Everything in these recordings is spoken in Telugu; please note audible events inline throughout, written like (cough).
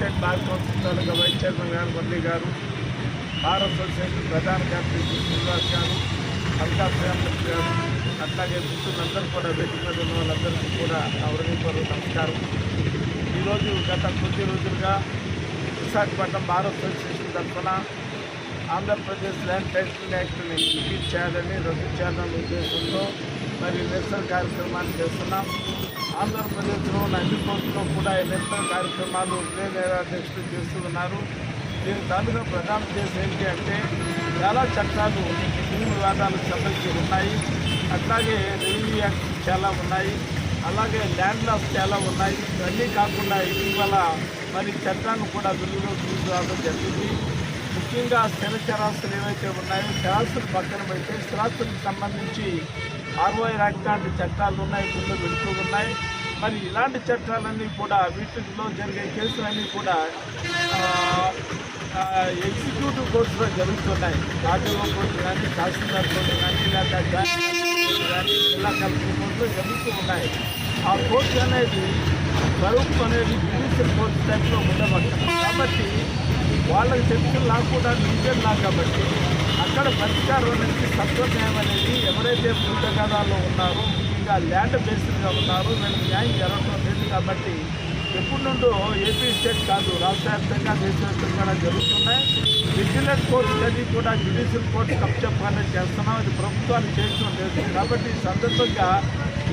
State bar council taluka vice chairman garu Murali garu bar association ప్రధాన కార్యదర్శి శ్రీనివాస్ గారు అల్తాఫ్ శ్రీరామూర్తి గారు అట్లాగే మిత్రులందరూ కూడా వేదిక మీద ఉన్న వాళ్ళందరికీ కూడా అవరణీపరు నమస్కారం ఈరోజు గత కొద్ది రోజులుగా విశాఖపట్నం బార్ అసోసియేషన్ తరఫున ఆంధ్రప్రదేశ్ ల్యాండ్ టైటిల్ యాక్ట్ని రిపీట్ చేయాలని రద్దు చేయాలనే ఉద్దేశంతో మరి నిరసన కార్యక్రమాలు చేస్తున్నాం. ఆంధ్రప్రదేశ్లో ఉన్న అన్ని కోర్టులో కూడా ఈ నిరసన కార్యక్రమాలు ఉదయ చేస్తూ ఉన్నారు. దీని తాలూకా ప్రధాన ఉద్దేశం ఏంటి అంటే చాలా చట్టాలు భూమి వివాదాలకు సంబంధించి ఉన్నాయి. అట్లాగే రెవెన్యూ యాక్ట్ చాలా ఉన్నాయి. అలాగే ల్యాండ్ లాస్ చాలా ఉన్నాయి. ఇవన్నీ కాకుండా ఇటీవల మరి చట్టాన్ని కూడా వెలుగులో తీసుకురావడం జరిగింది. ముఖ్యంగా స్థిర చరాస్తులు ఏవైతే ఉన్నాయో చరాస్తులు పక్కన పెడితే స్థిరాస్తులకు సంబంధించి ఆర్ఓఐ యాక్ట్ లాంటి చట్టాలు ఉన్నాయి ముందు వెళుతూ ఉన్నాయి మరి ఇలాంటి చట్టాలన్నీ కూడా వీటిలో జరిగే కేసులన్నీ కూడా ఎగ్జిక్యూటివ్ కోర్టులో జరుగుతున్నాయి. ఆర్టీఓ కోర్టు కానీ తహసీల్దార్ కోర్టు కానీ లేదా కానీ జిల్లా కలెక్టర్ కోర్టులో జరుగుతూ ఉన్నాయి. ఆ కోర్టు అనేది స్వరూప్ అనేది జ్యుడిషియల్ కోర్టు టైప్లో ఉండబడుతుంది కాబట్టి వాళ్ళకి తెలిసిన లా కూడా లీగల్ లా కాబట్టి ఎక్కడ పరిష్కారం అనేది సత్వన్యాయం అనేది ఎవరైతే భూతగాదాల్లో ఉన్నారో ముఖ్యంగా ల్యాండ్ బేస్డ్గా ఉన్నారో వీళ్ళకి న్యాయం జరగడం లేదు కాబట్టి ఎప్పటి నుండో ఏపీ స్టేట్ కాదు రాష్ట్ర వ్యాప్తంగా దేశవ్యాప్తంగా కూడా జరుగుతున్నాయి. విజిలెన్స్ కోర్టు అది కూడా జ్యుడిషియల్ కోర్టు కప్చెప్పాలని చేస్తున్నాం. ఇది ప్రభుత్వాన్ని చేయడం లేదు. కాబట్టి ఈ సందర్భంగా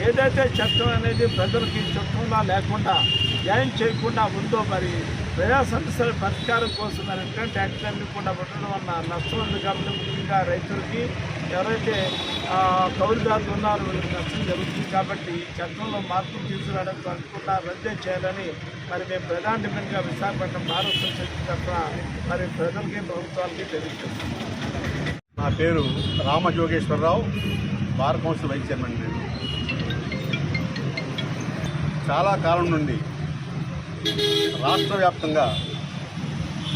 ఏదైతే చట్టం అనేది ప్రజలకి చట్టంలా లేకుండా న్యాయం చేయకుండా ఉందో మరి ప్రజా సమస్యల పరిష్కారం కోసం మరి ఎటువంటి యాక్సిడెంట్లు కూడా ఉండడం వల్ల నష్టం ఉంది కాబట్టి ముఖ్యంగా రైతులకి ఎవరైతే కౌలుదారులు ఉన్నారో వీళ్ళకి నష్టం జరుగుతుంది కాబట్టి ఈ చట్టంలో మార్పులు తీసుకురావడానికి అనుకున్నా రద్దే చేయాలని మరి మేము ప్రధాన డిమాండ్గా విశాఖపట్నం భారత సొసైటీ తరఫున మరి ప్రజలకి ప్రభుత్వాలకి తెలుస్తుంది నా పేరు Rama Jogeswara Rao bar council vice chairman నేను. చాలా కాలం నుండి రాష్ట్ర వ్యాప్తంగా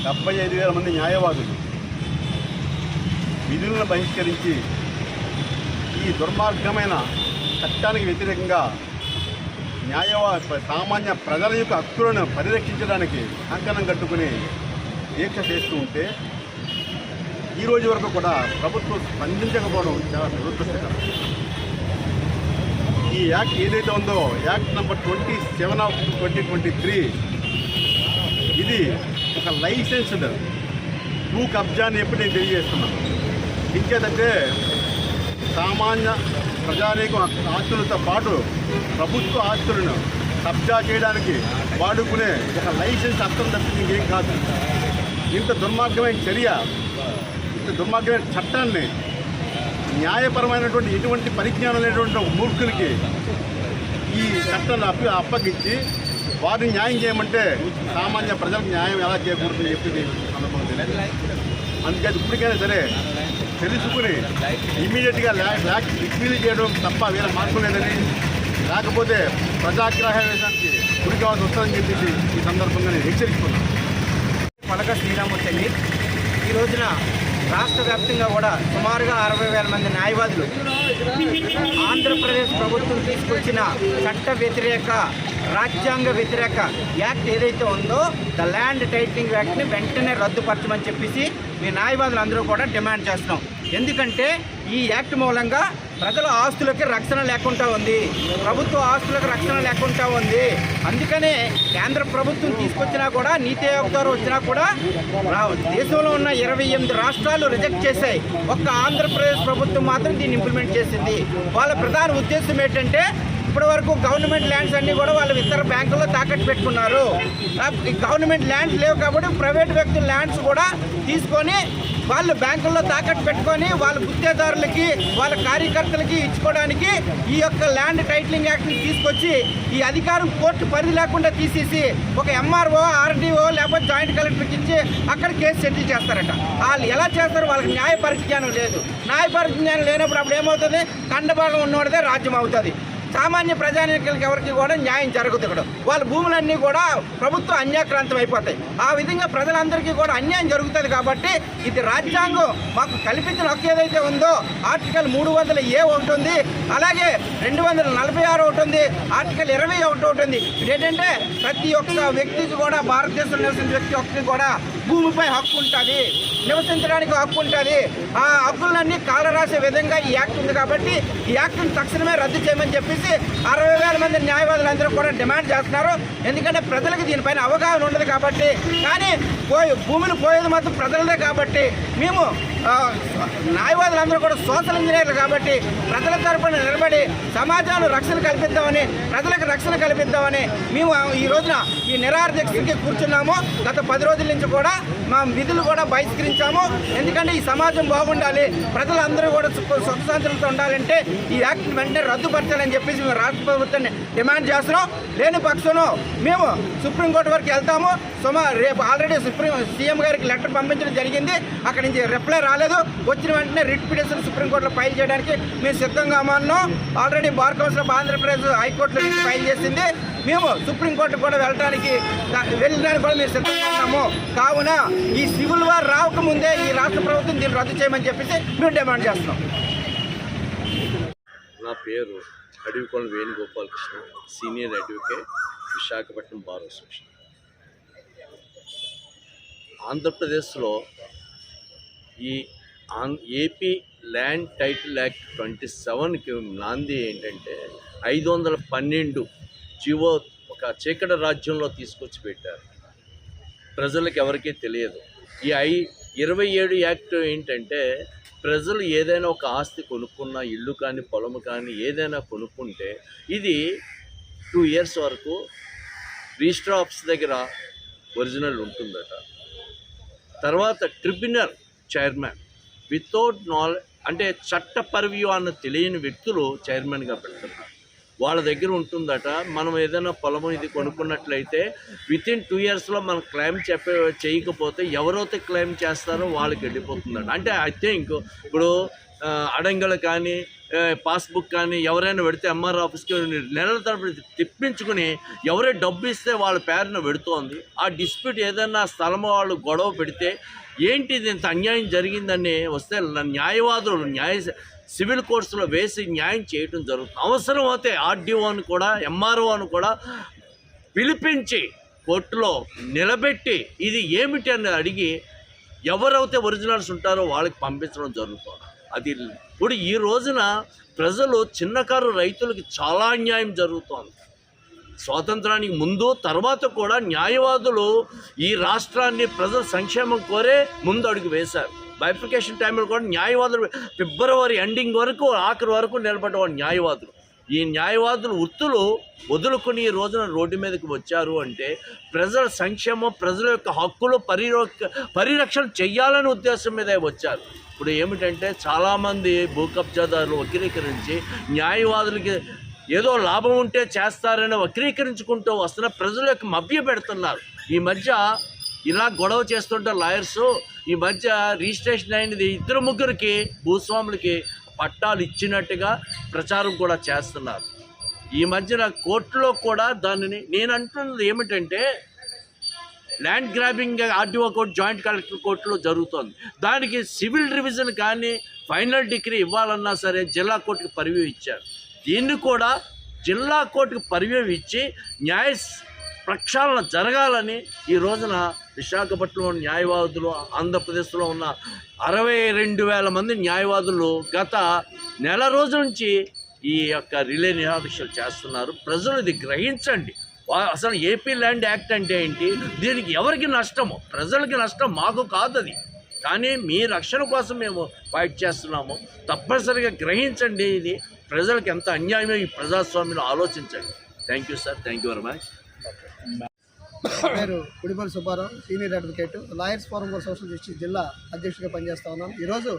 డెబ్బై ఐదు వేల మంది న్యాయవాదులు విధులను బహిష్కరించి ఈ దుర్మార్గమైన చట్టానికి వ్యతిరేకంగా న్యాయవా సామాన్య ప్రజల యొక్క హక్కులను పరిరక్షించడానికి కంకణం కట్టుకుని దీక్ష చేస్తూ ఉంటే ఈరోజు వరకు కూడా ప్రభుత్వం స్పందించకపోవడం చాలా దురదృష్టకరం. ఈ యాక్ట్ ఏదైతే ఉందో act number twenty seven of twenty twenty three ఇది ఒక లైసెన్స్డ్ భూ కబ్జాని ఎప్పుడు నేను తెలియజేస్తున్నాను. ఇంకేదంటే సామాన్య ప్రజానీకం ఆస్తులతో పాటు ప్రభుత్వ ఆస్తులను కబ్జా చేయడానికి వాడుకునే ఒక లైసెన్స్ అర్థం తప్పింది ఇంకేం కాదు. ఇంత దుర్మార్గమైన చర్య ఇంత దుర్మార్గమైన చట్టాన్ని న్యాయపరమైనటువంటి ఎటువంటి పరిజ్ఞానం లేనటువంటి మూర్ఖులకి ఈ చట్టాన్ని అప్ప అప్పగించి వారిని న్యాయం చేయమంటే సామాన్య ప్రజలకు న్యాయం ఎలా చేయకూడదని చెప్పి సందర్భంగా తెలియదు అందుకని ఇప్పటికైనా సరే తెలుసుకుని ఇమీడియట్గా ల్యాక్ రిక్వీల్ చేయడం తప్ప వేరే మార్పు లేదని లేకపోతే ప్రజాగ్రహానికి గురి కావాల్సి వస్తుందని చెప్పేసి ఈ సందర్భంగా నేను హెచ్చరిస్తున్నాను. పలక శ్రీరామూర్తి ఈ రోజున రాష్ట్ర వ్యాప్తంగా కూడా సుమారుగా అరవై వేల మంది న్యాయవాదులు ఆంధ్రప్రదేశ్ ప్రభుత్వం తీసుకొచ్చిన చట్ట వ్యతిరేక రాజ్యాంగ వ్యతిరేక యాక్ట్ ఏదైతే ఉందో ద ల్యాండ్ టైటిలింగ్ యాక్ట్ని వెంటనే రద్దుపరచమని చెప్పేసి మీ న్యాయవాదులు అందరూ కూడా డిమాండ్ చేస్తున్నాం. ఎందుకంటే ఈ యాక్ట్ మూలంగా ప్రజల ఆస్తులకి రక్షణ లేకుండా ఉంది. ప్రభుత్వ ఆస్తులకు రక్షణ లేకుండా ఉంది. అందుకనే కేంద్ర ప్రభుత్వం తీసుకొచ్చినా కూడా నీతి ఆయోగ్ ద్వారా వచ్చినా కూడా దేశంలో ఉన్న ఇరవై ఎనిమిది రాష్ట్రాలు రిజెక్ట్ చేశాయి. ఒక్క ఆంధ్రప్రదేశ్ ప్రభుత్వం మాత్రం దీన్ని ఇంప్లిమెంట్ చేసింది. వాళ్ళ ప్రధాన ఉద్దేశం ఏంటంటే ఇప్పటి వరకు గవర్నమెంట్ ల్యాండ్స్ అన్నీ కూడా వాళ్ళు ఇతర బ్యాంకుల్లో తాకట్టు పెట్టుకున్నారు. ఈ గవర్నమెంట్ ల్యాండ్స్ లేవు కాబట్టి ప్రైవేట్ వ్యక్తుల ల్యాండ్స్ కూడా తీసుకొని వాళ్ళు బ్యాంకుల్లో తాకట్టు పెట్టుకొని వాళ్ళ గుత్తేదారులకి వాళ్ళ కార్యకర్తలకి ఇచ్చుకోవడానికి ఈ యొక్క ల్యాండ్ టైటిలింగ్ యాక్ట్ని తీసుకొచ్చి ఈ అధికారం కోర్టు పరిధి లేకుండా తీసేసి ఒక ఎంఆర్ఓ ఆర్డీఓ లేకపోతే జాయింట్ కలెక్టర్కి ఇచ్చి అక్కడ కేసు సెటిల్ చేస్తారట. వాళ్ళు ఎలా చేస్తారు? వాళ్ళకి న్యాయ పరిజ్ఞానం లేదు. న్యాయ పరిజ్ఞానం లేనప్పుడు అప్పుడు ఏమవుతుంది? కండభాగం ఉన్నవాడిదే రాజ్యం అవుతుంది. సామాన్య ప్రజానికులకి ఎవరికి కూడా న్యాయం జరగదు ఇక్కడ. వాళ్ళ భూములన్నీ కూడా ప్రభుత్వం అన్యాక్రాంతం అయిపోతాయి. ఆ విధంగా ప్రజలందరికీ కూడా అన్యాయం జరుగుతుంది కాబట్టి ఇది రాజ్యాంగం. మాకు కల్పించిన హక్కు ఏదైతే ఉందో ఆర్టికల్ మూడు వందల ఏ ఒకటి ఉంది. అలాగే రెండు వందల నలభై ఆరు ఒకటి ఉంది. ఆర్టికల్ ఇరవై ఒకటి ఉంటుంది ఏంటంటే ప్రతి ఒక్క వ్యక్తికి కూడా భారతదేశంలో నివసించే వ్యక్తి ఒక్కరికి కూడా భూమిపై హక్కు ఉంటుంది. నివసించడానికి హక్కు ఉంటుంది ఆ హక్కులన్నీ కాలరాసే విధంగా ఈ యాక్ట్ ఉంది కాబట్టి ఈ యాక్ట్ని తక్షణమే రద్దు చేయమని చెప్పేసి అరవై వేల మంది న్యాయవాదులందరూ కూడా డిమాండ్ చేస్తున్నారు. ఎందుకంటే ప్రజలకు దీనిపైన అవగాహన ఉండదు కాబట్టి. కానీ పోయి భూములు పోయేది మాత్రం ప్రజలదే కాబట్టి. మేము న్యాయవాదులందరూ కూడా సోషల్ ఇంజనీర్లు కాబట్టి ప్రజల తరపున నిలబడి సమాజంలో రక్షణ కల్పిద్దామని ప్రజలకు రక్షణ కల్పిద్దామని మేము ఈ రోజున ఈ నిరాహార దీక్షకి కూర్చున్నాము. గత పది రోజుల నుంచి కూడా మా విధులు కూడా బహిష్కరించాము ఎందుకంటే ఈ సమాజం బాగుండాలి ప్రజలందరూ కూడా సుఖ సుఖశాంతులతో ఉండాలంటే ఈ యాక్ట్ వెంటనే రద్దుపరచాలని చెప్పేసి రాష్ట్ర ప్రభుత్వాన్ని డిమాండ్ చేస్తున్నాం. లేని పక్షంలో మేము సుప్రీంకోర్టు వరకు వెళ్తాము. సుమా రేపు ఆల్రెడీ సుప్రీం సీఎం గారికి లెటర్ పంపించడం జరిగింది. అక్కడి నుంచి రిప్లై రాలేదు. వచ్చిన వెంటనే రిట్ పిటిషన్ సుప్రీంకోర్టులో ఫైల్ చేయడానికి మేము సిద్ధంగా ఉన్నాం. Already bar council of Andhra Pradesh హైకోర్టులో ఫైల్ చేసింది. మేము సుప్రీంకోర్టు కూడా వెళ్ళడానికి వెళ్ళడానికి కూడా మేము సిద్ధంగా ఉన్నాము. కావున ఈ సివిల్ వార్ రాకముందే ఈ రాష్ట్ర ప్రభుత్వం దీన్ని రద్దు చేయమని చెప్పేసి మేము డిమాండ్ చేస్తున్నాం. నా పేరు Adavikonda Venugopalakrishna senior advocate Visakhapatnam bar association. ఆంధ్రప్రదేశ్లో ఈ AP land title act twenty సెవెన్కి నాంది ఏంటంటే ఐదు వందల పన్నెండు జీవో ఒక చీకటి రాజ్యంలో తీసుకొచ్చి పెట్టారు. ప్రజలకు ఎవరికీ తెలియదు. ఈ ఐ ఇరవై ఏడు యాక్ట్ ఏంటంటే ప్రజలు ఏదైనా ఒక ఆస్తి కొనుక్కున్న ఇల్లు కానీ పొలము కానీ ఏదైనా కొనుక్కుంటే ఇది టూ ఇయర్స్ వరకు రిజిస్టర్ ఆఫీస్ దగ్గర ఒరిజినల్ ఉంటుందట. తర్వాత ట్రిబ్యునల్ చైర్మన్ వితౌట్ నాలెడ్జ్ అంటే చట్ట అన్న తెలియని వ్యక్తులు చైర్మన్గా పెడుతున్నారు. వాళ్ళ దగ్గర ఉంటుందట. మనం ఏదైనా పొలం ఇది కొనుక్కున్నట్లయితే విత్ ఇన్ టూ ఇయర్స్లో మనం క్లెయిమ్ చెప్పే చేయకపోతే ఎవరైతే క్లెయిమ్ చేస్తారో వాళ్ళకి వెళ్ళిపోతుందట. అంటే ఐ థింక్ ఇప్పుడు అడంగలు కానీ పాస్బుక్ కానీ ఎవరైనా పెడితే ఎంఆర్ ఆఫీస్కి నెలల తరపు తిప్పించుకుని ఎవరే డబ్బు ఇస్తే వాళ్ళ పేరున పెడుతోంది. ఆ డిస్ప్యూట్ ఏదైనా స్థలం వాళ్ళు గొడవ పెడితే ఏంటి ఇది ఇంత అన్యాయం జరిగిందని వస్తే న్యాయవాదులు న్యాయ సివిల్ కోర్సులో వేసి న్యాయం చేయడం జరుగుతుంది. అవసరం అయితే ఆర్డీఓని కూడా ఎంఆర్ఓను కూడా పిలిపించి కోర్టులో నిలబెట్టి ఇది ఏమిటి అని అడిగి ఎవరైతే ఒరిజినల్స్ ఉంటారో వాళ్ళకి పంపించడం జరుగుతుంది. అది ఇప్పుడు ఈ రోజున ప్రజలు చిన్నకారు రైతులకి చాలా అన్యాయం జరుగుతోంది. స్వాతంత్రానికి ముందు తర్వాత కూడా న్యాయవాదులు ఈ రాష్ట్రాన్ని ప్రజల సంక్షేమం కోరే ముందు అడుగు వేశారు. బైఫికేషన్ టైంలో కూడా న్యాయవాదులు ఫిబ్రవరి ఎండింగ్ వరకు ఆఖరి వరకు నిలబడ్డవాడు న్యాయవాదులు. ఈ న్యాయవాదులు వృత్తులు వదులుకుని ఈ రోజున రోడ్డు మీదకి వచ్చారు అంటే ప్రజల సంక్షేమం ప్రజల యొక్క హక్కులు పరిరక్ష పరిరక్షణ చెయ్యాలనే ఉద్దేశం మీదే వచ్చారు. ఇప్పుడు ఏమిటంటే చాలామంది భూ కబ్జాదారులు వక్రీకరించి న్యాయవాదులకి ఏదో లాభం ఉంటే చేస్తారని వక్రీకరించుకుంటూ వస్తున్న ప్రజల యొక్క మభ్య పెడుతున్నారు. ఈ మధ్య ఇలా గొడవ చేస్తుంటే లాయర్సు ఈ మధ్య రిజిస్ట్రేషన్ అయినది ఇద్దరు ముగ్గురికి భూస్వాములకి పట్టాలు ఇచ్చినట్టుగా ప్రచారం కూడా చేస్తున్నారు. ఈ మధ్యన కోర్టులో కూడా దానిని నేను అంటున్నది ఏమిటంటే land grabbing RDO court joint collector కోర్టులో జరుగుతోంది. దానికి సివిల్ రివిజన్ కానీ ఫైనల్ డిగ్రీ ఇవ్వాలన్నా సరే జిల్లా కోర్టుకి పరివ్యూ ఇచ్చారు. దీన్ని కూడా జిల్లా కోర్టుకు పరివ్యూ ఇచ్చి న్యాయ ప్రక్షాళన జరగాలని ఈ రోజున విశాఖపట్నంలో న్యాయవాదులు ఆంధ్రప్రదేశ్లో ఉన్న అరవై రెండు వేల మంది న్యాయవాదులు గత నెల రోజుల నుంచి ఈ యొక్క రిలే నిరాదీక్షలు చేస్తున్నారు. ప్రజలు ఇది గ్రహించండి. అసలు ఏపీ ల్యాండ్ యాక్ట్ అంటే ఏంటి? దీనికి ఎవరికి నష్టము? ప్రజలకి నష్టం మాకు కాదు అది. కానీ మీ రక్షణ కోసం మేము ఫైట్ చేస్తున్నాము. తప్పనిసరిగా గ్రహించండి ఇది. ప్రజలకు ఎంత అన్యాయమో ఈ ప్రజాస్వామ్యం ఆలోచించండి. Thank you sir. Thank you very much. పేరు Kudipalli Subbarao senior advocate lawyers forum for social justice జిల్లా అధ్యక్షుడిగా పనిచేస్తూ ఉన్నాను. ఈరోజు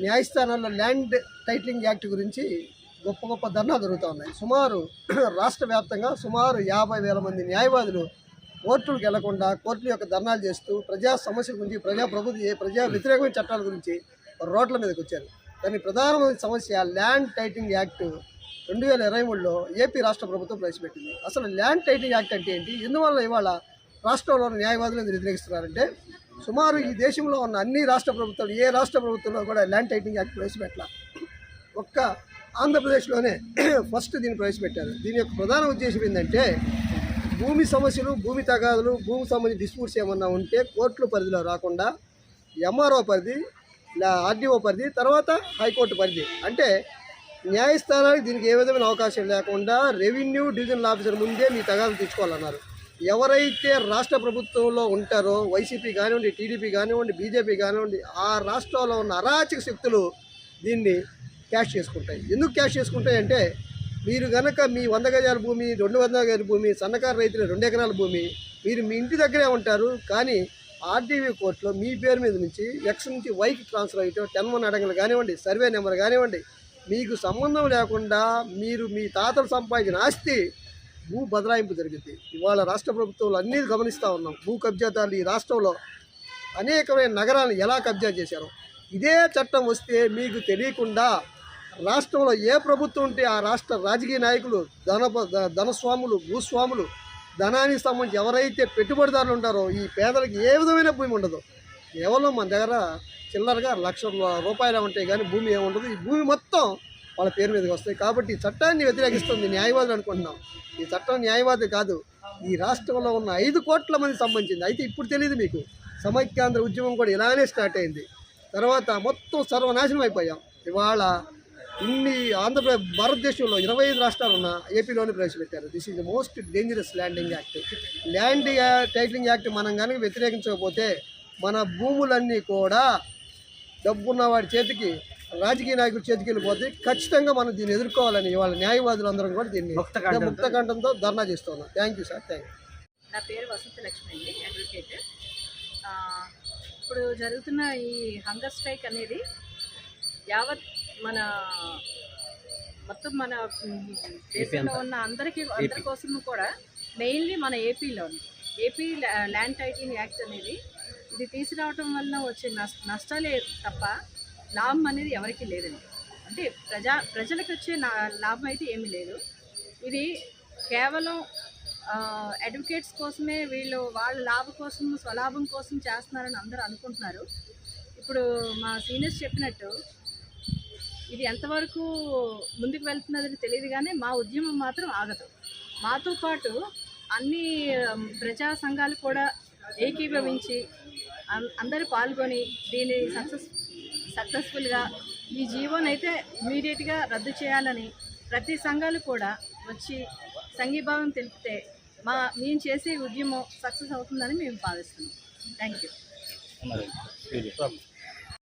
న్యాయస్థానాల్లో ల్యాండ్ టైటిలింగ్ యాక్ట్ గురించి గొప్ప గొప్ప ధర్నాలు జరుగుతూ ఉన్నాయి. సుమారు (clears throat) రాష్ట్ర వ్యాప్తంగా సుమారు యాభై వేల మంది న్యాయవాదులు కోర్టులకు వెళ్ళకుండా కోర్టుల యొక్క ధర్నాలు చేస్తూ ప్రజా సమస్యల గురించి ప్రజా ప్రభుత్వ ప్రజా వ్యతిరేకమైన చట్టాల గురించి రోడ్ల మీదకి వచ్చారు. దాని ప్రధానమైన సమస్య ల్యాండ్ టైటిలింగ్ యాక్ట్ రెండు వేల ఇరవై మూడులో ఏపీ రాష్ట్ర ప్రభుత్వం ప్రవేశపెట్టింది. అసలు ల్యాండ్ టైటిల్ యాక్ట్ అంటే ఏంటి? ఎందువల్ల ఇవాళ రాష్ట్రంలో న్యాయవాదులు ఎందుకు వ్యతిరేకిస్తున్నారంటే సుమారు ఈ దేశంలో ఉన్న అన్ని రాష్ట్ర ప్రభుత్వాలు ఏ రాష్ట్ర ప్రభుత్వంలో కూడా ల్యాండ్ టైటిల్ యాక్ట్ ప్రవేశపెట్టాల ఒక్క ఆంధ్రప్రదేశ్లోనే (clears throat) ఫస్ట్ దీన్ని ప్రవేశపెట్టారు. దీని యొక్క ప్రధాన ఉద్దేశం ఏంటంటే భూమి సమస్యలు భూమి తగాదులు భూమి సంబంధించి డిస్ప్యూట్స్ ఏమన్నా ఉంటే కోర్టుల పరిధిలో రాకుండా ఎంఆర్ఓ పరిధి ఆర్డీఓ పరిధి తర్వాత హైకోర్టు పరిధి. అంటే న్యాయస్థానానికి దీనికి ఏ విధమైన అవకాశం లేకుండా రెవెన్యూ డివిజనల్ ఆఫీసర్ ముందే మీ తగాదులు తెచ్చుకోవాలన్నారు ఎవరైతే రాష్ట్ర ప్రభుత్వంలో ఉంటారో వైసీపీ కానివ్వండి టీడీపీ కానివ్వండి బీజేపీ కానివ్వండి ఆ రాష్ట్రంలో ఉన్న అరాచక శక్తులు దీన్ని క్యాష్ చేసుకుంటాయి. ఎందుకు క్యాష్ చేసుకుంటాయి అంటే మీరు కనుక మీ వంద గజాల భూమి రెండు వందల గజాల భూమి సన్నకారు రైతుల రెండు ఎకరాల భూమి మీరు మీ ఇంటి దగ్గరే ఉంటారు కానీ ఆర్టీవీ కోర్టులో మీ పేరు మీద నుంచి ఎక్స్ నుంచి వైకి ట్రాన్స్ఫర్ అయ్యటం టెన్ వన్ అడగలు కానివ్వండి సర్వే నెంబర్ కానివ్వండి మీకు సంబంధం లేకుండా మీరు మీ తాతలు సంపాదించిన ఆస్తి భూ బదలాయింపు జరిగింది. ఇవాళ రాష్ట్ర ప్రభుత్వాలు అన్నీ గమనిస్తూ ఉన్నాం. భూ కబ్జాదారులు ఈ రాష్ట్రంలో అనేకమైన నగరాలను ఎలా కబ్జా చేశారు? ఇదే చట్టం వస్తే మీకు తెలియకుండా రాష్ట్రంలో ఏ ప్రభుత్వం ఉంటే ఆ రాష్ట్ర రాజకీయ నాయకులు ధన ధనస్వాములు భూస్వాములు ధనానికి సంబంధించి ఎవరైతే పెట్టుబడిదారులు ఉంటారో ఈ పేదలకు ఏ విధమైన భూమి ఉండదు. కేవలం మన దగ్గర చిల్లరగా లక్ష రూపాయలు ఉంటాయి కానీ భూమి ఏముండదు. ఈ భూమి మొత్తం వాళ్ళ పేరు మీదకి వస్తాయి. కాబట్టి ఈ చట్టాన్ని వ్యతిరేకిస్తుంది న్యాయవాదులు అనుకుంటున్నాం. ఈ చట్టం న్యాయవాది కాదు. ఈ రాష్ట్రంలో ఉన్న ఐదు కోట్ల మంది సంబంధించింది. అయితే ఇప్పుడు తెలియదు మీకు. సమైక్యాంధ్ర ఉద్యమం కూడా ఇలానే స్టార్ట్ అయింది. తర్వాత మొత్తం సర్వనాశనం అయిపోయాం. ఇవాళ ఇన్ని ఆంధ్రప్రదేశ్ భారతదేశంలో ఇరవై ఐదు రాష్ట్రాలు ఉన్న ఏపీలోనే ప్రవేశపెట్టారు. This is the most dangerous landing act land titling act మనం కనుక వ్యతిరేకించకపోతే మన భూములన్నీ కూడా డబ్బున్న వాడి చేతికి రాజకీయ నాయకుడి చేతికి వెళ్ళిపోతే ఖచ్చితంగా మనం దీన్ని ఎదుర్కోవాలని ఇవాళ న్యాయవాదులు అందరం కూడా దీన్ని ముక్తకంఠంతో. ధర్నా చేస్తున్నాం. Thank you sir thank you నా పేరు వసంత లక్ష్మి అండి అడ్వకేట్ ఆ, ఇప్పుడు జరుగుతున్న ఈ హంగర్ స్ట్రైక్ అనేది యావత్ మన మొత్తం మన దేశంలో ఉన్న అందరికీ అందరి కోసం కూడా మెయిన్లీ మన ఏపీలోని ఏపీ ల్యా- ల్యాండ్ టైటిలింగ్ యాక్ట్ అనేది ఇది తీసుకురావటం వల్ల వచ్చే నష్ట నష్టాలే తప్ప లాభం అనేది ఎవరికీ లేదండి. అంటే ప్రజా ప్రజలకు వచ్చే నా- లాభం అయితే ఏమీ లేదు. ఇది కేవలం అడ్వకేట్స్ కోసమే వీళ్ళు వాళ్ళ లాభం కోసం స్వలాభం కోసం చేస్తున్నారని అందరూ అనుకుంటున్నారు. ఇప్పుడు మా సీనియర్స్ చెప్పినట్టు ఇది ఎంతవరకు ముందుకు వెళ్తున్నదని తెలియదు కానీ మా ఉద్యమం మాత్రం ఆగదు. మాతో పాటు అన్ని ప్రజా సంఘాలు కూడా ఏకీభవించి అం- అందరూ పాల్గొని దీన్ని సక్సెస్ సక్సెస్ఫుల్గా ఈ జీవోని అయితే ఇమీడియట్గా రద్దు చేయాలని ప్రతి సంఘాలు కూడా వచ్చి సంఘీభావం తెలిపితే మా మేము చేసే ఉద్యమం సక్సెస్ అవుతుందని మేము భావిస్తున్నాం. Thank you.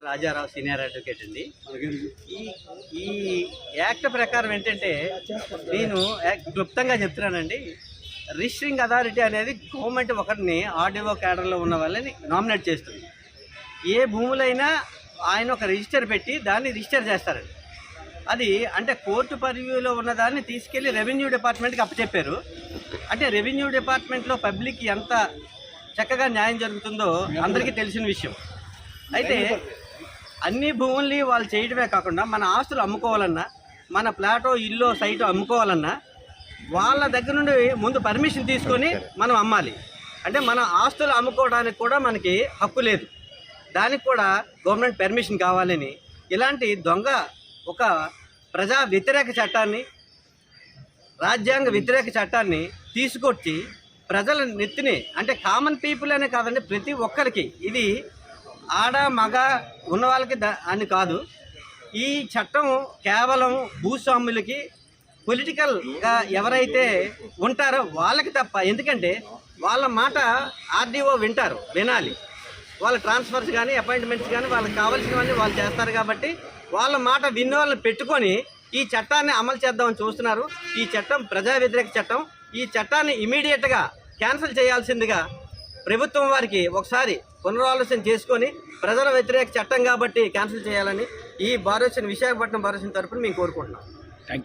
Raja Rao senior advocate అండి. ఈ ఈ యాక్ట్ ప్రకారం ఏంటంటే నేను క్లుప్తంగా చెప్తున్నానండి. రిజిస్టరింగ్ అథారిటీ అనేది గవర్నమెంట్ ఒకరిని ఆర్డీఓ క్యాడర్లో ఉన్న వాళ్ళని నామినేట్ చేస్తుంది. ఏ భూములైనా ఆయన ఒక రిజిస్టర్ పెట్టి దాన్ని రిజిస్టర్ చేస్తారండి అది అంటే కోర్టు పరివ్యూలో ఉన్నదాన్ని తీసుకెళ్ళి రెవెన్యూ డిపార్ట్మెంట్కి అప్పచెప్పారు. అంటే రెవెన్యూ డిపార్ట్మెంట్లో పబ్లిక్ ఎంత చక్కగా న్యాయం జరుగుతుందో అందరికీ తెలిసిన విషయం. అయితే అన్ని భూముల్ని వాళ్ళు చేయడమే కాకుండా మన ఆస్తులు అమ్ముకోవాలన్నా మన ప్లాటో ఇల్లు సైటు అమ్ముకోవాలన్నా వాళ్ళ దగ్గర నుండి ముందు పర్మిషన్ తీసుకొని మనం అమ్మాలి. అంటే మన ఆస్తులు అమ్ముకోవడానికి కూడా మనకి హక్కు లేదు. దానికి కూడా గవర్నమెంట్ పర్మిషన్ కావాలని ఇలాంటి దొంగ ఒక ప్రజా వ్యతిరేక చట్టాన్ని రాజ్యాంగ వ్యతిరేక చట్టాన్ని తీసుకొచ్చి ప్రజల నెత్తిని అంటే కామన్ పీపుల్ అనే కాదండి ప్రతి ఒక్కరికి. ఇది ఆడ మగ ఉన్న వాళ్ళకి అని కాదు. ఈ చట్టం కేవలం భూస్వాములకి పొలిటికల్గా ఎవరైతే ఉంటారో వాళ్ళకి తప్ప ఎందుకంటే వాళ్ళ మాట ఆర్డీఓ వింటారు వినాలి. వాళ్ళ ట్రాన్స్ఫర్స్ కానీ అపాయింట్మెంట్స్ కానీ వాళ్ళకి కావాల్సినవన్నీ వాళ్ళు చేస్తారు కాబట్టి వాళ్ళ మాట విన్న వాళ్ళని పెట్టుకొని ఈ చట్టాన్ని అమలు చేద్దామని చూస్తున్నారు. ఈ చట్టం ప్రజా వ్యతిరేక చట్టం. ఈ చట్టాన్ని ఇమీడియట్గా క్యాన్సిల్ చేయాల్సిందిగా ప్రభుత్వం వారికి ఒకసారి పునరాలోచన చేసుకొని ప్రజల వ్యతిరేక చట్టం కాబట్టి క్యాన్సిల్ చేయాలని ఈ భారత విశాఖపట్నం భారత తరపున మేము కోరుకుంటున్నాం.